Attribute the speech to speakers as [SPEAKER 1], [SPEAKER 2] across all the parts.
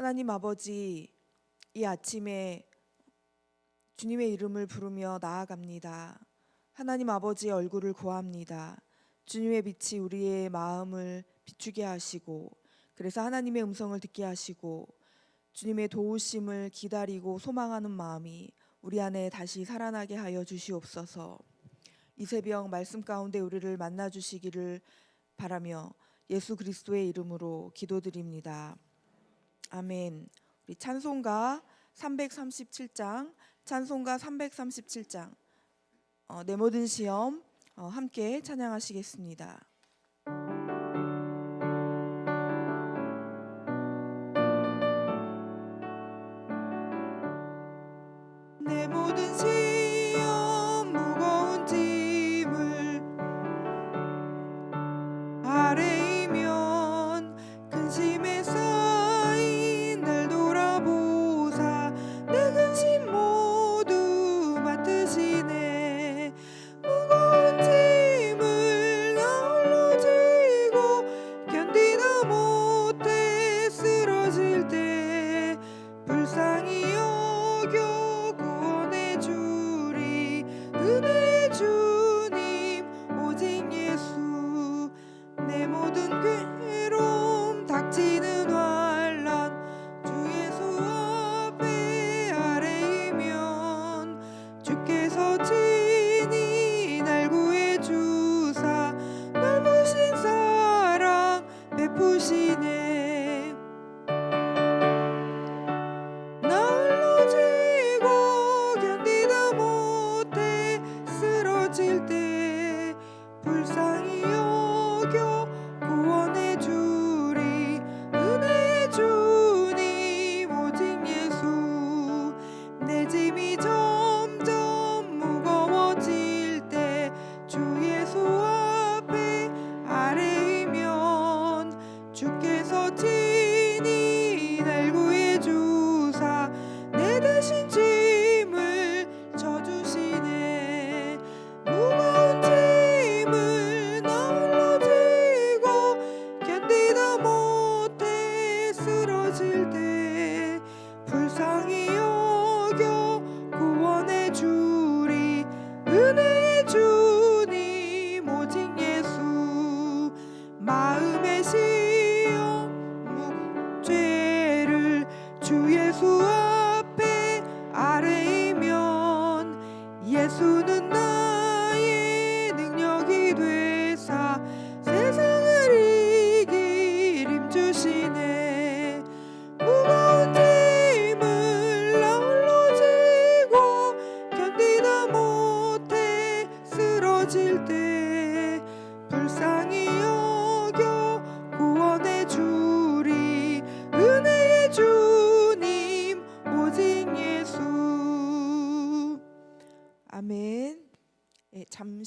[SPEAKER 1] 하나님 아버지, 이 아침에 주님의 이름을 부르며 나아갑니다. 하나님 아버지의 얼굴을 구합니다. 주님의 빛이 우리의 마음을 비추게 하시고, 그래서 하나님의 음성을 듣게 하시고, 주님의 도우심을 기다리고 소망하는 마음이 우리 안에 다시 살아나게 하여 주시옵소서. 이 새벽 말씀 가운데 우리를 만나 주시기를 바라며 예수 그리스도의 이름으로 기도드립니다. 아멘. 우리 찬송가 337장, 찬송가 337장, 어, 내 모든 시험 어, 함께 찬양하시겠습니다.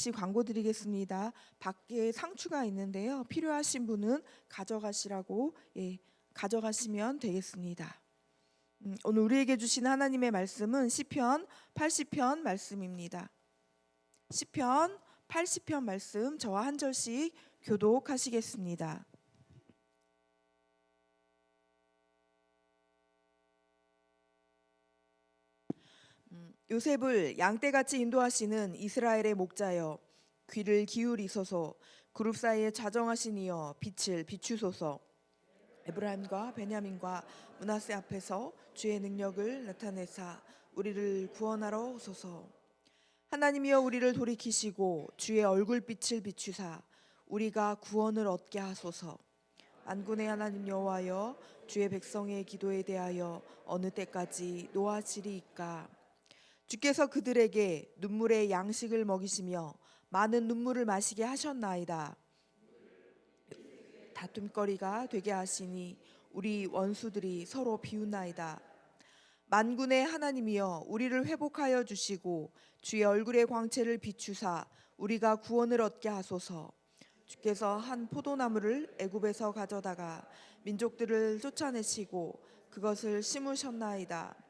[SPEAKER 1] 잠시 광고 드리겠습니다. 밖에 상추가 있는데요. 필요하신 분은 가져가시라고 예, 가져가시면 되겠습니다. 음, 오늘 우리에게 주신 하나님의 말씀은 시편 80편 말씀입니다. 시편 80편 말씀 저와 한 절씩 교독하시겠습니다. 요셉을 양떼같이 인도하시는 이스라엘의 목자여 귀를 기울이소서 그룹 사이에 자정하신 이여 빛을 비추소서 에브라임과 베냐민과 문하세 앞에서 주의 능력을 나타내사 우리를 구원하러 오소서. 하나님이여 우리를 돌이키시고 주의 얼굴빛을 비추사 우리가 구원을 얻게 하소서. 만군의 하나님 여호와여 주의 백성의 기도에 대하여 어느 때까지 노하시리이까 주께서 그들에게 눈물의 양식을 먹이시며 많은 눈물을 마시게 하셨나이다. 다툼거리가 되게 하시니 우리 원수들이 서로 비웃나이다. 만군의 하나님이여 우리를 회복하여 주시고 주의 얼굴의 광채를 비추사 우리가 구원을 얻게 하소서. 주께서 한 포도나무를 애굽에서 가져다가 민족들을 쫓아내시고 그것을 심으셨나이다.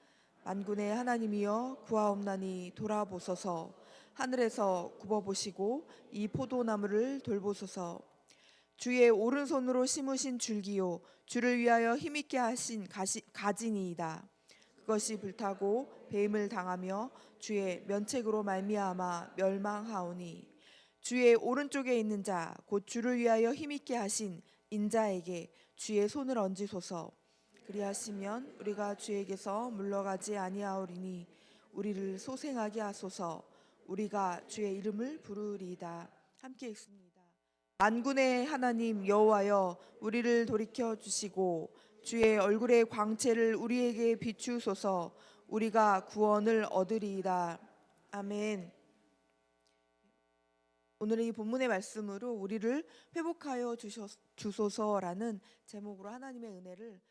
[SPEAKER 1] 만군의 하나님이여 구하옵나니 돌아보소서. 하늘에서 굽어보시고 이 포도나무를 돌보소서. 주의 오른손으로 심으신 줄기요 주를 위하여 힘있게 하신 가시, 가지니이다. 그것이 불타고 배임을 당하며 주의 면책으로 말미암아 멸망하오니 주의 오른쪽에 있는 자 곧 주를 위하여 힘있게 하신 인자에게 주의 손을 얹으소서 그리하시면 우리가 주에게서 물러가지 아니하오리니 우리를 소생하게 하소서. 우리가 주의 이름을 부르리이다. 함께 읽습니다. 만군의 하나님 여호와여 우리를 돌이켜 주시고 주의 얼굴의 광채를 우리에게 비추소서. 우리가 구원을 얻으리이다. 아멘. 오늘의 이 본문의 말씀으로 우리를 회복하여 주소서라는 제목으로 하나님의 은혜를 어,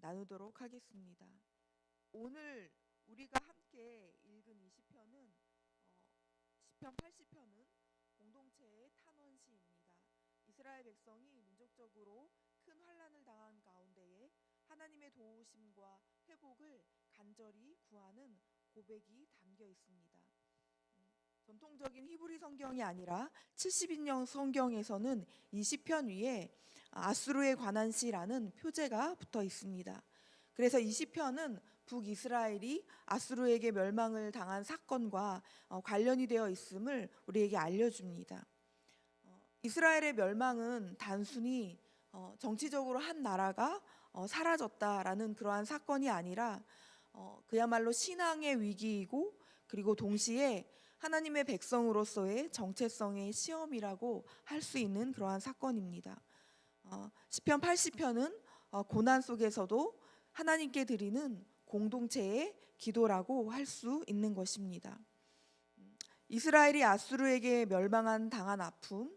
[SPEAKER 1] 나누도록 하겠습니다. 오늘 우리가 함께 읽은 이 시편은 어, 시편 80편은 공동체의 탄원시입니다. 이스라엘 백성이 민족적으로 큰 환란을 당한 가운데에 하나님의 도우심과 회복을 간절히 구하는 고백이 담겨 있습니다. 음, 전통적인 히브리 성경이 아니라 70인용 성경에서는 이 시편 위에 아수르에 관한 시라는 표제가 붙어 있습니다. 그래서 이 시편은 북이스라엘이 아수르에게 멸망을 당한 사건과 어, 관련이 되어 있음을 우리에게 알려줍니다. 어, 이스라엘의 멸망은 단순히 어, 정치적으로 한 나라가 사라졌다라는 그러한 사건이 아니라 그야말로 신앙의 위기이고 그리고 동시에 하나님의 백성으로서의 정체성의 시험이라고 할 수 있는 그러한 사건입니다. 어, 시편 80편은 어, 고난 속에서도 하나님께 드리는 공동체의 기도라고 할 수 있는 것입니다. 음, 이스라엘이 아수르에게 멸망한 당한 아픔,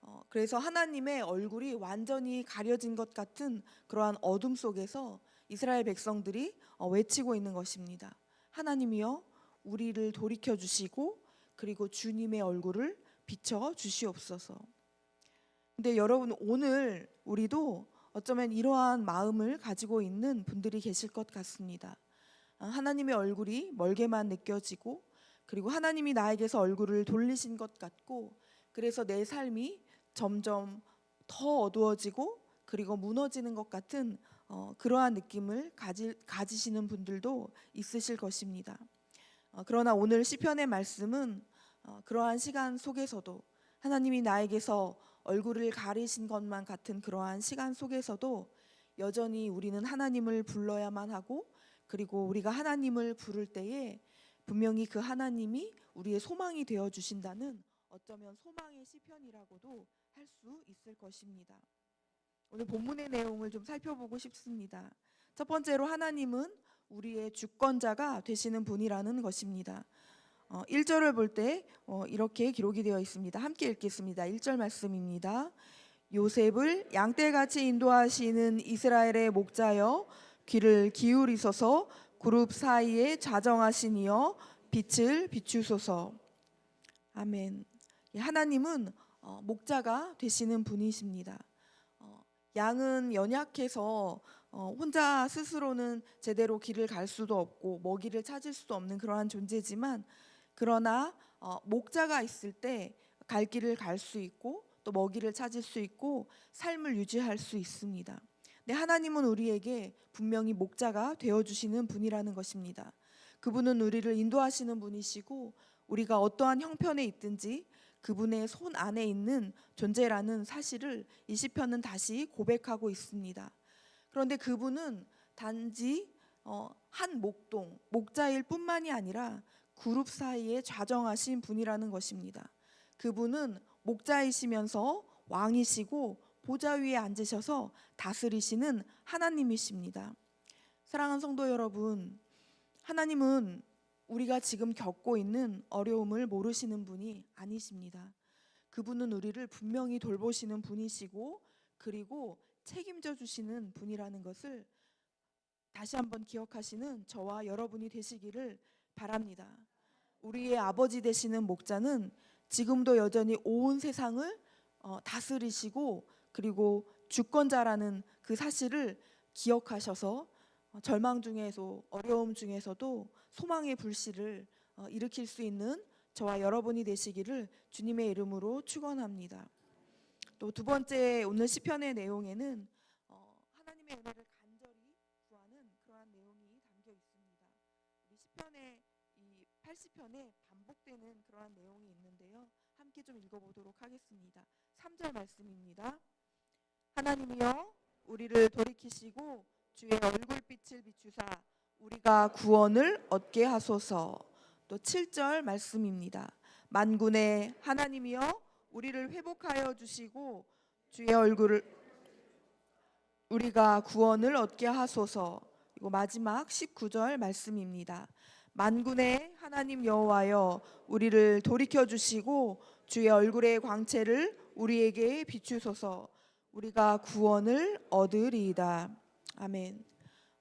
[SPEAKER 1] 어, 그래서 하나님의 얼굴이 완전히 가려진 것 같은 그러한 어둠 속에서 이스라엘 백성들이 외치고 있는 것입니다. 하나님이여 우리를 돌이켜 주시고 그리고 주님의 얼굴을 비춰 주시옵소서. 근데 여러분 오늘 우리도 어쩌면 이러한 마음을 가지고 있는 분들이 계실 것 같습니다. 아, 하나님의 얼굴이 멀게만 느껴지고 그리고 하나님이 나에게서 얼굴을 돌리신 것 같고 그래서 내 삶이 점점 더 어두워지고 그리고 무너지는 것 같은 어, 그러한 느낌을 가지, 가지시는 분들도 있으실 것입니다. 어, 그러나 오늘 시편의 말씀은 어, 그러한 시간 속에서도 하나님이 나에게서 얼굴을 가리신 것만 같은 그러한 시간 속에서도 여전히 우리는 하나님을 불러야만 하고 그리고 우리가 하나님을 부를 때에 분명히 그 하나님이 우리의 소망이 되어 주신다는 어쩌면 소망의 시편이라고도 할 수 있을 것입니다. 오늘 본문의 내용을 좀 살펴보고 싶습니다. 첫 번째로 하나님은 우리의 주권자가 되시는 분이라는 것입니다. 어, 1절을 볼때 어, 이렇게 기록이 되어 있습니다. 함께 읽겠습니다. 1절 말씀입니다. 요셉을 양떼같이 인도하시는 이스라엘의 목자여 귀를 기울이소서 그룹 사이에 자정하시니여 빛을 비추소서. 아멘. 하나님은 어, 목자가 되시는 분이십니다. 어, 양은 연약해서 어, 혼자 스스로는 제대로 길을 갈 수도 없고 먹이를 찾을 수도 없는 그러한 존재지만 그러나 어, 목자가 있을 때 갈 길을 갈 수 있고 또 먹이를 찾을 수 있고 삶을 유지할 수 있습니다. 네, 하나님은 우리에게 분명히 목자가 되어 주시는 분이라는 것입니다. 그분은 우리를 인도하시는 분이시고 우리가 어떠한 형편에 있든지 그분의 손 안에 있는 존재라는 사실을 이 시편은 다시 고백하고 있습니다. 그런데 그분은 단지 어, 한 목동 목자일 뿐만이 아니라 그룹 사이에 좌정하신 분이라는 것입니다. 그분은 목자이시면서 왕이시고 보좌 위에 앉으셔서 다스리시는 하나님이십니다. 사랑하는 성도 여러분, 하나님은 우리가 지금 겪고 있는 어려움을 모르시는 분이 아니십니다. 그분은 우리를 분명히 돌보시는 분이시고 그리고 책임져 주시는 분이라는 것을 다시 한번 기억하시는 저와 여러분이 되시기를 바랍니다. 우리의 아버지 되시는 목자는 지금도 여전히 온 세상을 어, 다스리시고 그리고 주권자라는 그 사실을 기억하셔서 어, 절망 중에서 어려움 중에서도 소망의 불씨를 어, 일으킬 수 있는 저와 여러분이 되시기를 주님의 이름으로 축원합니다. 또 두 번째 오늘 시편의 내용에는 어, 하나님의 은혜를 간절히 구하는 그러한 내용이 담겨 있습니다. 우리 시편의 이 80편에 반복되는 그러한 내용이 있는데요. 함께 좀 읽어보도록 하겠습니다. 3절 말씀입니다. 하나님이여 우리를 돌이키시고 주의 얼굴빛을 비추사 우리가 구원을 얻게 하소서. 또 7절 말씀입니다. 만군의 하나님이여 우리를 회복하여 주시고 주의 얼굴을 우리가 구원을 얻게 하소서. 그리고 마지막 19절 말씀입니다. 만군의 하나님 여호와여 우리를 돌이켜 주시고 주의 얼굴의 광채를 우리에게 비추소서. 우리가 구원을 얻으리이다. 아멘.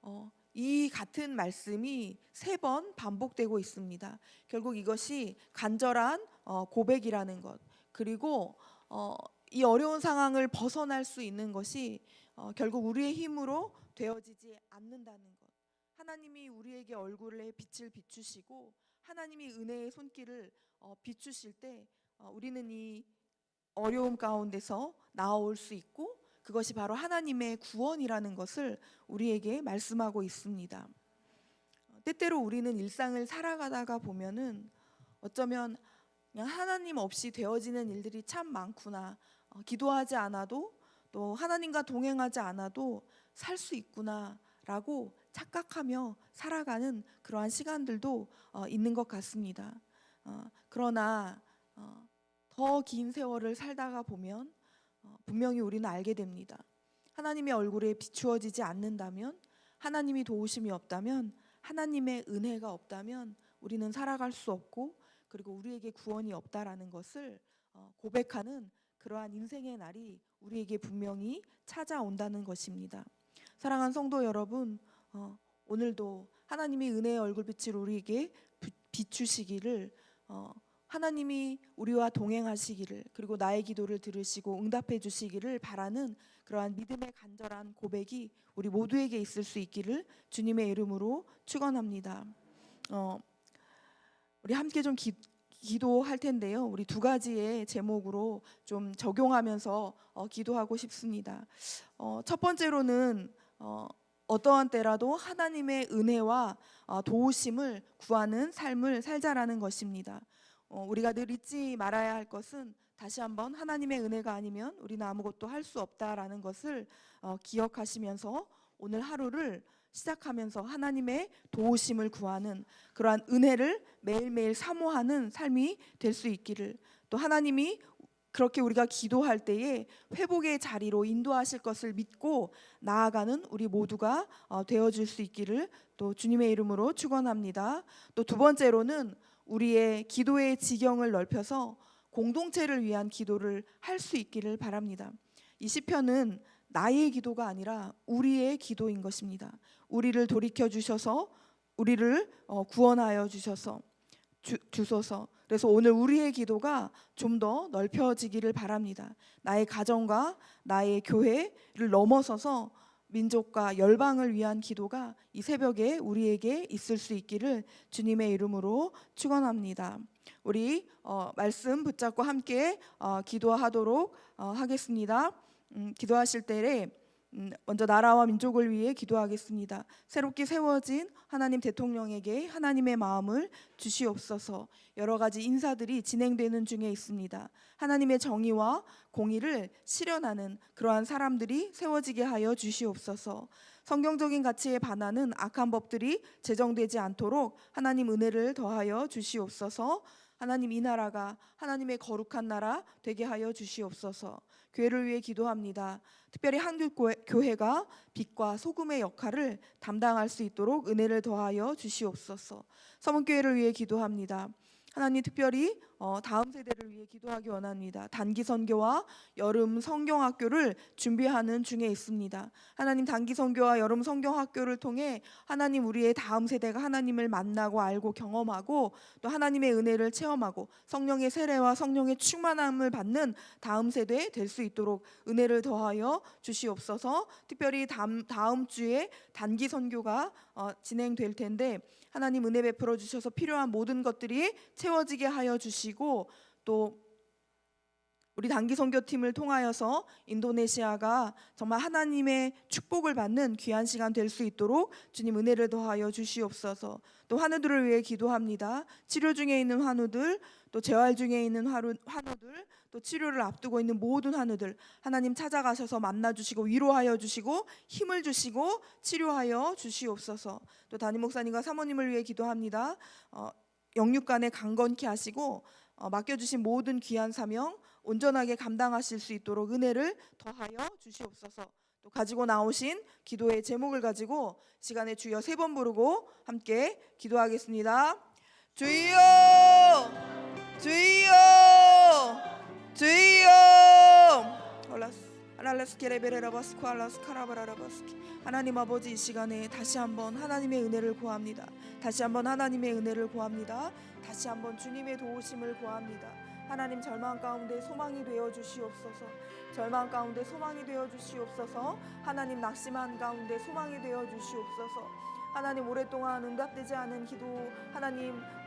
[SPEAKER 1] 어, 이 같은 말씀이 세 번 반복되고 있습니다. 결국 이것이 간절한 어, 고백이라는 것 그리고 어, 이 어려운 상황을 벗어날 수 있는 것이 어, 결국 우리의 힘으로 되어지지 않는다는 것. 하나님이 우리에게 얼굴에 빛을 비추시고 하나님이 은혜의 손길을 어, 비추실 때 어, 우리는 이 어려움 가운데서 나올 수 있고 그것이 바로 하나님의 구원이라는 것을 우리에게 말씀하고 있습니다. 어, 때때로 우리는 일상을 살아가다가 보면은 어쩌면 그냥 하나님 없이 되어지는 일들이 참 많구나. 어, 기도하지 않아도 또 하나님과 동행하지 않아도 살 수 있구나라고 착각하며 살아가는 그러한 시간들도 어, 있는 것 같습니다. 어, 그러나 어, 더긴 세월을 살다가 보면 어, 분명히 우리는 알게 됩니다. 하나님의 얼굴에 비추어지지 않는다면, 하나님이 도우심이 없다면, 하나님의 은혜가 없다면 우리는 살아갈 수 없고 그리고 우리에게 구원이 없다라는 것을 어, 고백하는 그러한 인생의 날이 우리에게 분명히 찾아온다는 것입니다. 사랑하는 성도 여러분, 어, 오늘도 하나님이 은혜의 얼굴빛을 우리에게 비- 비추시기를 어, 하나님이 우리와 동행하시기를 그리고 나의 기도를 들으시고 응답해 주시기를 바라는 그러한 믿음의 간절한 고백이 우리 모두에게 있을 수 있기를 주님의 이름으로 축원합니다. 어, 우리 함께 좀 기, 기도할 텐데요. 우리 두 가지의 제목으로 좀 적용하면서 어, 기도하고 싶습니다. 어, 첫 번째로는 어, 어떠한 때라도 하나님의 은혜와 어, 도우심을 구하는 삶을 살자라는 것입니다. 어, 우리가 늘 잊지 말아야 할 것은 다시 한번 하나님의 은혜가 아니면 우리는 아무것도 할 수 없다라는 것을 어, 기억하시면서 오늘 하루를 시작하면서 하나님의 도우심을 구하는 그러한 은혜를 매일매일 사모하는 삶이 될 수 있기를 또 하나님이 그렇게 우리가 기도할 때에 회복의 자리로 인도하실 것을 믿고 나아가는 우리 모두가 어, 되어줄 수 있기를 또 주님의 이름으로 축원합니다. 또 두 번째로는 우리의 기도의 지경을 넓혀서 공동체를 위한 기도를 할 수 있기를 바랍니다. 이 시편은 나의 기도가 아니라 우리의 기도인 것입니다. 우리를 돌이켜 주셔서 우리를 어, 구원하여 주셔서 주, 주소서. 그래서 오늘 우리의 기도가 좀 더 넓혀지기를 바랍니다. 나의 가정과 나의 교회를 넘어서서 민족과 열방을 위한 기도가 이 새벽에 우리에게 있을 수 있기를 주님의 이름으로 축원합니다. 우리 어, 말씀 붙잡고 함께 어, 기도하도록 어, 하겠습니다. 음, 기도하실 때에 음, 먼저 나라와 민족을 위해 기도하겠습니다. 새롭게 세워진 하나님 대통령에게 하나님의 마음을 주시옵소서. 여러 가지 인사들이 진행되는 중에 있습니다. 하나님의 정의와 공의를 실현하는 그러한 사람들이 세워지게 하여 주시옵소서. 성경적인 가치에 반하는 악한 법들이 제정되지 않도록 하나님 은혜를 더하여 주시옵소서. 하나님 이 나라가 하나님의 거룩한 나라 되게 하여 주시옵소서. 교회를 위해 기도합니다. 특별히 한국 교회- 교회가 빛과 소금의 역할을 담당할 수 있도록 은혜를 더하여 주시옵소서. 서문교회를 위해 기도합니다. 하나님 특별히 어, 다음 세대를 위해 기도하기 원합니다. 단기 선교와 여름 성경 학교를 준비하는 중에 있습니다. 하나님 단기 선교와 여름 성경 학교를 통해 하나님 우리의 다음 세대가 하나님을 만나고 알고 경험하고 또 하나님의 은혜를 체험하고 성령의 세례와 성령의 충만함을 받는 다음 세대 될 수 있도록 은혜를 더하여 주시옵소서. 특별히 다음, 다음 주에 단기 선교가 어, 진행될 텐데 하나님 은혜 베풀어 주셔서 필요한 모든 것들이 채워지게 하여 주시 고 또 우리 단기 선교팀을 통하여서 인도네시아가 정말 하나님의 축복을 받는 귀한 시간 될 수 있도록 주님 은혜를 더하여 주시옵소서. 또 환우들을 위해 기도합니다. 치료 중에 있는 환우들, 또 재활 중에 있는 환우, 환우들, 또 치료를 앞두고 있는 모든 환우들 하나님 찾아가셔서 만나 주시고 위로하여 주시고 힘을 주시고 치료하여 주시옵소서. 또 담임 목사님과 사모님을 위해 기도합니다. 어, 영육간에 강건케 하시고 어, 맡겨주신 모든 귀한 사명 온전하게 감당하실 수 있도록 은혜를 더하여 주시옵소서. 또 가지고 나오신 기도의 제목을 가지고 시간에 주여 세 번 부르고 함께 기도하겠습니다. 주여, 주여, 주여. 올라스. 하나님 아버지 이 시간에 다시 한번 하나님의 은혜를 구합니다. 다시 한번 하나님의 은혜를 구합니다. 다시 한번 주님의 도우심을 구합니다. 하나님 절망 가운데 소망이 되어 주시옵소서. 절망 가운데 소망이 되어 주시옵소서. 하나님 낙심한 가운데 소망이 되어 주시옵소서. 하나님 오랫동안 응답되지 않은 기도 하나님